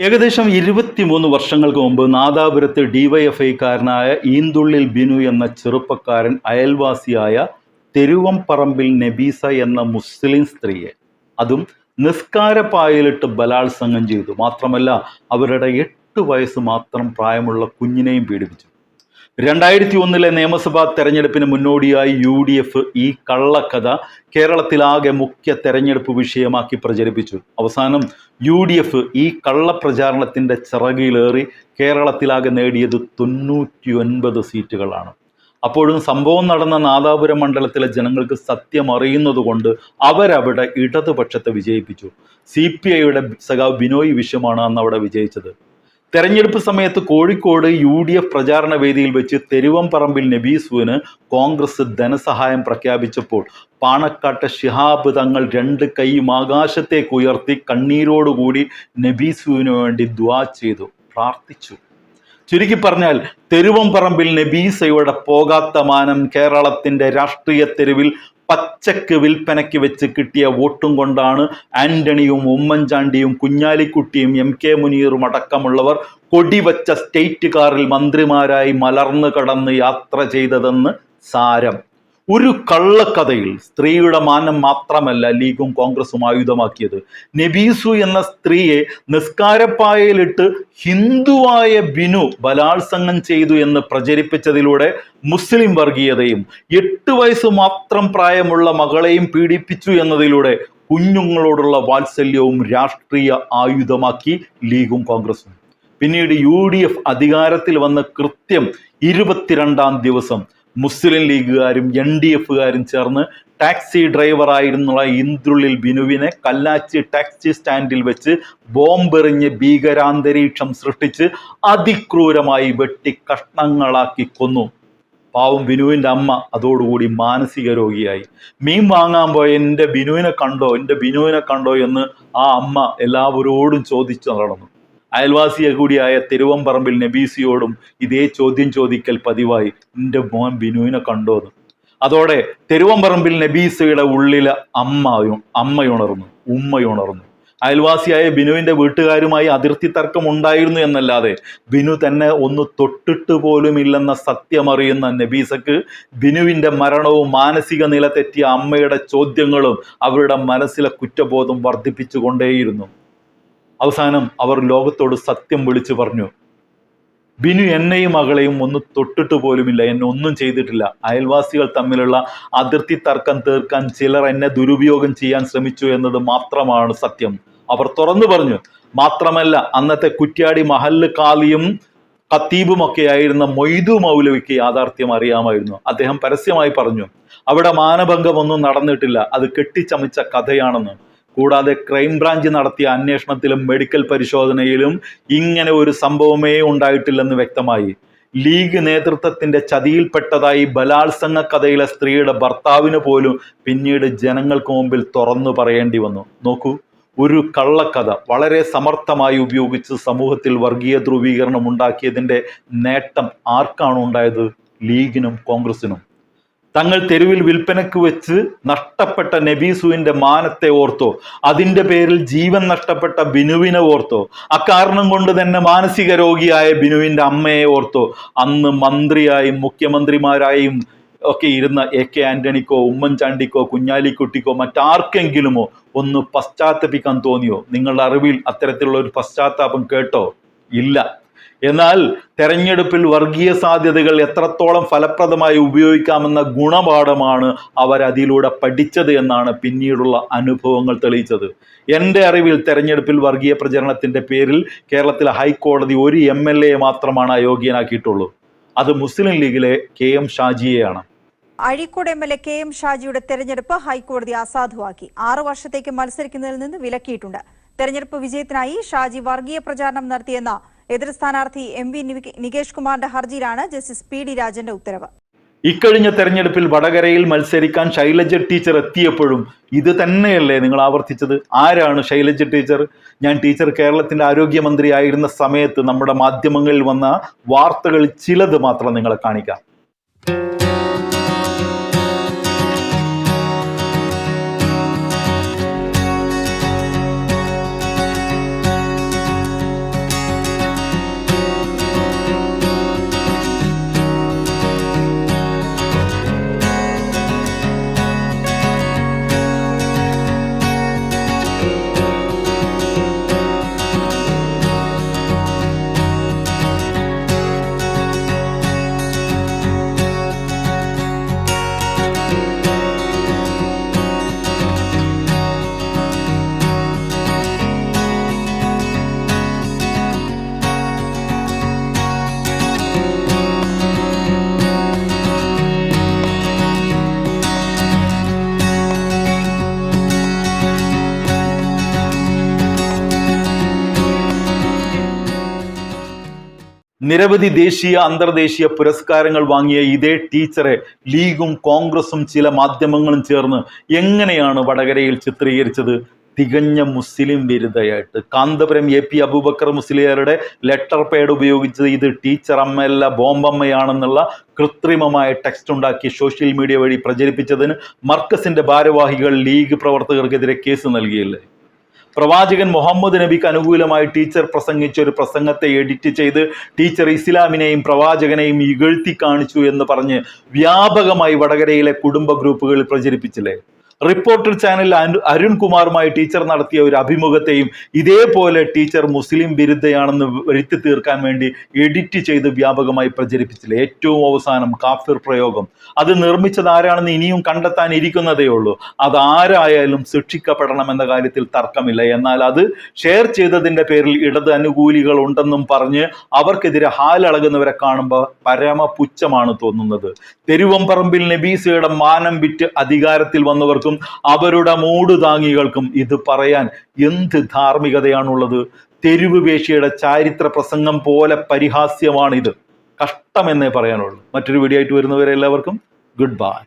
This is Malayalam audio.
ഏകദേശം ഇരുപത്തിമൂന്ന് വർഷങ്ങൾക്ക് മുമ്പ് നാദാപുരത്ത് ഡിവൈഎഫ്ഐക്കാരനായ ഈന്തുള്ളിൽ ബിനു എന്ന ചെറുപ്പക്കാരൻ അയൽവാസിയായ തെരുവംപറമ്പിൽ നബീസ എന്ന മുസ്ലിം സ്ത്രീയെ അതും നിസ്കാരപ്പായലിട്ട് ബലാത്സംഗം ചെയ്തു. മാത്രമല്ല അവരുടെ എട്ട് വയസ്സ് മാത്രം പ്രായമുള്ള കുഞ്ഞിനെയും പീഡിപ്പിച്ചു. രണ്ടായിരത്തി ഒന്നിലെ നിയമസഭാ തെരഞ്ഞെടുപ്പിന് മുന്നോടിയായി യു ഡി എഫ് ഈ കള്ളക്കഥ കേരളത്തിലാകെ മുഖ്യ തെരഞ്ഞെടുപ്പ് വിഷയമാക്കി പ്രചരിപ്പിച്ചു. അവസാനം യു ഡി എഫ് ഈ കള്ളപ്രചാരണത്തിന്റെ ചിറകിലേറി കേരളത്തിലാകെ നേടിയത് തൊണ്ണൂറ്റി ഒൻപത് സീറ്റുകളാണ്. അപ്പോഴും സംഭവം നടന്ന നാദാപുരം മണ്ഡലത്തിലെ ജനങ്ങൾക്ക് സത്യം അറിയുന്നതുകൊണ്ട് അവരവിടെ ഇടതുപക്ഷത്തെ വിജയിപ്പിച്ചു. സി പി ഐയുടെ സഖാവ് ബിനോയ് വിശ്വമാണ് അന്ന് അവിടെ വിജയിച്ചത്. തെരഞ്ഞെടുപ്പ് സമയത്ത് കോഴിക്കോട് യു ഡി എഫ് പ്രചാരണ വേദിയിൽ വെച്ച് തെരുവംപറമ്പിൽ നബീസുവിന് കോൺഗ്രസ് ധനസഹായം പ്രഖ്യാപിച്ചപ്പോൾ പാണക്കാട്ട് ഷിഹാബ് തങ്ങൾ രണ്ട് കൈയും ആകാശത്തേക്ക് ഉയർത്തി കണ്ണീരോടുകൂടി നബീസുവിന് വേണ്ടി ദ്വാ ചെയ്തു പ്രാർത്ഥിച്ചു. ചുരുക്കി പറഞ്ഞാൽ തെരുവംപറമ്പിൽ നബീസയുടെ പോകാത്ത മാനം കേരളത്തിന്റെ രാഷ്ട്രീയ തെരുവിൽ പച്ചക്ക് വിൽപ്പനയ്ക്ക് വെച്ച് കിട്ടിയ വോട്ടും കൊണ്ടാണ് ആന്റണിയും ഉമ്മൻചാണ്ടിയും കുഞ്ഞാലിക്കുട്ടിയും എം കെ മുനീറും അടക്കമുള്ളവർ കൊടിവച്ച സ്റ്റേറ്റ് കാറിൽ മന്ത്രിമാരായി മലർന്നു കടന്ന് യാത്ര ചെയ്തതെന്ന് സാരം. ഒരു കള്ളക്കഥയിൽ സ്ത്രീയുടെ മാനം മാത്രമല്ല ലീഗും കോൺഗ്രസും ആയുധമാക്കിയത്. നബീസു എന്ന സ്ത്രീയെ നിസ്കാരപ്പായയിലിട്ട് ഹിന്ദുവായ ബിനു ബലാത്സംഗം ചെയ്തു എന്ന് പ്രചരിപ്പിച്ചതിലൂടെ മുസ്ലിം വർഗീയതയും എട്ട് വയസ്സ് മാത്രം പ്രായമുള്ള മകളെയും പീഡിപ്പിച്ചു എന്നതിലൂടെ കുഞ്ഞുങ്ങളോടുള്ള വാത്സല്യവും രാഷ്ട്രീയ ആയുധമാക്കി ലീഗും കോൺഗ്രസും. പിന്നീട് യു ഡി എഫ് അധികാരത്തിൽ വന്ന കൃത്യം ഇരുപത്തിരണ്ടാം ദിവസം മുസ്ലിം ലീഗുകാരും എൻ ഡി എഫുകാരും ചേർന്ന് ടാക്സി ഡ്രൈവറായിരുന്നുള്ള ഇന്ദ്രുള്ളിൽ ബിനുവിനെ കല്ലാച്ചി ടാക്സി സ്റ്റാൻഡിൽ വെച്ച് ബോംബെറിഞ്ഞ് ഭീകരാന്തരീക്ഷം സൃഷ്ടിച്ച് അതിക്രൂരമായി വെട്ടി കഷ്ണങ്ങളാക്കി കൊന്നു. പാവം ബിനുവിന്റെ അമ്മ അതോടുകൂടി മാനസിക രോഗിയായി. മീൻ വാങ്ങാൻ പോയ എന്റെ ബിനുവിനെ കണ്ടോ? എന്റെ ബിനുവിനെ കണ്ടോ എന്ന് ആ അമ്മ എല്ലാവരോടും ചോദിച്ചു നടന്നു. അയൽവാസിയെ കൂടിയായ തിരുവമ്പറമ്പിൽ നബീസിയോടും ഇതേ ചോദ്യം ചോദിക്കൽ പതിവായി എന്റെ മോൻ ബിനുവിനെ കണ്ടോന്ന്. അതോടെ തിരുവമ്പറമ്പിൽ നബീസയുടെ ഉള്ളിലെ അമ്മയും അമ്മയുണർന്നു ഉമ്മയുണർന്നു. അയൽവാസിയായ ബിനുവിന്റെ വീട്ടുകാരുമായി അതിർത്തി തർക്കം ഉണ്ടായിരുന്നു എന്നല്ലാതെ ബിനു തന്നെ ഒന്ന് തൊട്ടിട്ട് പോലുമില്ലെന്ന സത്യമറിയുന്ന നബീസക്ക് ബിനുവിന്റെ മരണവും മാനസിക നില തെറ്റിയ അമ്മയുടെ ചോദ്യങ്ങളും അവരുടെ മനസ്സിലെ കുറ്റബോധം വർദ്ധിപ്പിച്ചുകൊണ്ടേയിരുന്നു. അവസാനം അവർ ലോകത്തോട് സത്യം വിളിച്ചു പറഞ്ഞു ബിനു എന്നെയും മകളെയും ഒന്ന് തൊട്ടിട്ട് പോലുമില്ല എന്നെ ഒന്നും ചെയ്തിട്ടില്ല. അയൽവാസികൾ തമ്മിലുള്ള അതിർത്തി തർക്കം തീർക്കാൻ ചിലർ എന്നെ ദുരുപയോഗം ചെയ്യാൻ ശ്രമിച്ചു എന്നത് മാത്രമാണ് സത്യം. അവർ തുറന്നു പറഞ്ഞു മാത്രമല്ല അന്നത്തെ കുറ്റ്യാടി മഹല്ല് കാലിയും കത്തീബുമൊക്കെ ആയിരുന്ന മൊയ്തു മൗലവിക്ക് യാഥാർത്ഥ്യം അറിയാമായിരുന്നു. അദ്ദേഹം പരസ്യമായി പറഞ്ഞു അവിടെ മാനഭംഗമൊന്നും നടന്നിട്ടില്ല അത് കെട്ടിച്ചമച്ച കഥയാണെന്ന്. കൂടാതെ ക്രൈംബ്രാഞ്ച് നടത്തിയ അന്വേഷണത്തിലും മെഡിക്കൽ പരിശോധനയിലും ഇങ്ങനെ ഒരു സംഭവമേ ഉണ്ടായിട്ടില്ലെന്ന് വ്യക്തമായി. ലീഗ് നേതൃത്വത്തിന്റെ ചതിയിൽപ്പെട്ടതായി ബലാത്സംഗ കഥയിലെ സ്ത്രീയുടെ ഭർത്താവിന് പോലും പിന്നീട് ജനങ്ങൾക്ക് മുമ്പിൽ തുറന്നു പറയേണ്ടി വന്നു. നോക്കൂ ഒരു കള്ളക്കഥ വളരെ സമർത്ഥമായി ഉപയോഗിച്ച് സമൂഹത്തിൽ വർഗീയ ധ്രുവീകരണം ഉണ്ടാക്കിയതിന്റെ നേട്ടം ആർക്കാണ് ഉണ്ടായത്? ലീഗിനും കോൺഗ്രസിനും. തങ്ങൾ തെരുവിൽ വിൽപ്പനക്ക് വെച്ച് നഷ്ടപ്പെട്ട നബീസുവിന്റെ മാനത്തെ ഓർത്തോ അതിന്റെ പേരിൽ ജീവൻ നഷ്ടപ്പെട്ട ബിനുവിനെ ഓർത്തോ അക്കാരണം കൊണ്ട് തന്നെ മാനസിക രോഗിയായ ബിനുവിന്റെ അമ്മയെ ഓർത്തോ. അന്ന് മന്ത്രിയായും മുഖ്യമന്ത്രിമാരായും ഒക്കെ ഇരുന്ന എ കെ ആന്റണിക്കോ ഉമ്മൻചാണ്ടിക്കോ കുഞ്ഞാലിക്കുട്ടിക്കോ മറ്റാർക്കെങ്കിലുമോ ഒന്ന് പശ്ചാത്തപിക്കാൻ തോന്നിയോ? നിങ്ങളുടെ അറിവിൽ അത്തരത്തിലുള്ള ഒരു പശ്ചാത്താപം കേട്ടോ? ഇല്ല. എന്നാൽ തെരഞ്ഞെടുപ്പിൽ വർഗീയ സാധ്യതകൾ എത്രത്തോളം ഫലപ്രദമായി ഉപയോഗിക്കാമെന്ന ഗുണപാഠമാണ് അവരതിലൂടെ പഠിച്ചത് എന്നാണ് പിന്നീടുള്ള അനുഭവങ്ങൾ തെളിയിച്ചത്. എന്റെ അറിവിൽ തെരഞ്ഞെടുപ്പിൽ വർഗീയ പ്രചരണത്തിന്റെ പേരിൽ കേരളത്തിലെ ഹൈക്കോടതി ഒരു എം എൽ എ മാത്രമാണ് അയോഗ്യനാക്കിയിട്ടുള്ളൂ. അത് മുസ്ലിം ലീഗിലെ K M ഷാജിയെയാണ്. Azhikode M L A K M ഷാജിയുടെ തെരഞ്ഞെടുപ്പ് ഹൈക്കോടതി അസാധുവാക്കി. ആറു വർഷത്തേക്ക് മത്സരിക്കുന്നതിൽ നിന്ന് വിലക്കിയിട്ടുണ്ട്. തെരഞ്ഞെടുപ്പ് വിജയത്തിനായി ഷാജി വർഗീയ പ്രചാരണം നടത്തിയെന്ന എതിർ സ്ഥാനാർത്ഥി എം വി നികേ- നികേഷ് കുമാറിന്റെ ഹർജിയിലാണ് ജസ്റ്റിസ് പി ഡി രാജന്റെ ഉത്തരവ്. ഇക്കഴിഞ്ഞ തെരഞ്ഞെടുപ്പിൽ വടകരയിൽ മത്സരിക്കാൻ ശൈലജ ടീച്ചർ എത്തിയപ്പോഴും ഇത് തന്നെയല്ലേ നിങ്ങൾ ആവർത്തിച്ചത്? ആരാണ് ശൈലജ ടീച്ചർ? ഞാൻ ടീച്ചർ കേരളത്തിന്റെ ആരോഗ്യമന്ത്രി ആയിരുന്ന സമയത്ത് നമ്മുടെ മാധ്യമങ്ങളിൽ വന്ന വാർത്തകൾ ചിലത് മാത്രം നിങ്ങളെ കാണിക്കാം. നിരവധി ദേശീയ അന്തർദേശീയ പുരസ്കാരങ്ങൾ വാങ്ങിയ ഇതേ ടീച്ചറെ ലീഗും കോൺഗ്രസും ചില മാധ്യമങ്ങളും ചേർന്ന് എങ്ങനെയാണ് വടകരയിൽ ചിത്രീകരിച്ചത്? തികഞ്ഞ മുസ്ലിം വിരുദ്ധയായിട്ട്. കാന്തപുരം എ പി അബൂബക്കർ മുസ്ലിയാരുടെ ലെറ്റർ പേഡ് ഉപയോഗിച്ച് ഇത് ടീച്ചർ അമ്മയല്ല ബോംബമ്മയാണെന്നുള്ള കൃത്രിമമായ ടെക്സ്റ്റ് ഉണ്ടാക്കി സോഷ്യൽ മീഡിയ വഴി പ്രചരിപ്പിച്ചതിന് മർക്കസിന്റെ ഭാരവാഹികൾ ലീഗ് പ്രവർത്തകർക്കെതിരെ കേസ് നൽകിയില്ലേ? പ്രവാചകൻ മുഹമ്മദ് നബിക്ക് അനുകൂലമായി ടീച്ചർ പ്രസംഗിച്ച ഒരു പ്രസംഗത്തെ എഡിറ്റ് ചെയ്ത് ടീച്ചർ ഇസ്ലാമിനെയും പ്രവാചകനെയും ഇകഴ്ത്തി കാണിച്ചു എന്ന് പറഞ്ഞ് വ്യാപകമായി വടകരയിലെ കുടുംബ ഗ്രൂപ്പുകളിൽ പ്രചരിപ്പിച്ചില്ലേ? റിപ്പോർട്ടർ ചാനൽ അരുൺ കുമാറുമായി ടീച്ചർ നടത്തിയ ഒരു അഭിമുഖത്തെയും ഇതേപോലെ ടീച്ചർ മുസ്ലിം വിരുദ്ധയാണെന്ന് വരുത്തി തീർക്കാൻ വേണ്ടി എഡിറ്റ് ചെയ്ത് വ്യാപകമായി പ്രചരിപ്പിച്ചില്ല? ഏറ്റവും അവസാനം കാഫിർ പ്രയോഗം. അത് നിർമ്മിച്ചത് ആരാണെന്ന് ഇനിയും കണ്ടെത്താൻ ഇരിക്കുന്നതേ ഉള്ളൂ. അത് ആരായാലും ശിക്ഷിക്കപ്പെടണം എന്ന കാര്യത്തിൽ തർക്കമില്ല. എന്നാൽ അത് ഷെയർ ചെയ്തതിന്റെ പേരിൽ ഇടത് അനുകൂലികൾ ഉണ്ടെന്നും പറഞ്ഞ് അവർക്കെതിരെ ഹാലളകുന്നവരെ കാണുമ്പോൾ പരമപുച്ഛമാണ് തോന്നുന്നത്. തെരുവമ്പറമ്പിൽ നബീസയുടെ മാനം വിറ്റ് അധികാരത്തിൽ വന്നവർക്കും അവരുടെ മൂട് താങ്ങികൾക്കും ഇത് പറയാൻ എന്ത് ധാർമ്മികതയാണുള്ളത്? തെരുവ് വേശിയുടെ ചാരിത്ര പ്രസംഗം പോലെ പരിഹാസ്യമാണിത്. കഷ്ടമെന്നേ പറയാനുള്ളൂ. മറ്റൊരു വീഡിയോ ആയിട്ട് വരുന്നവരെ എല്ലാവർക്കും ഗുഡ് ബൈ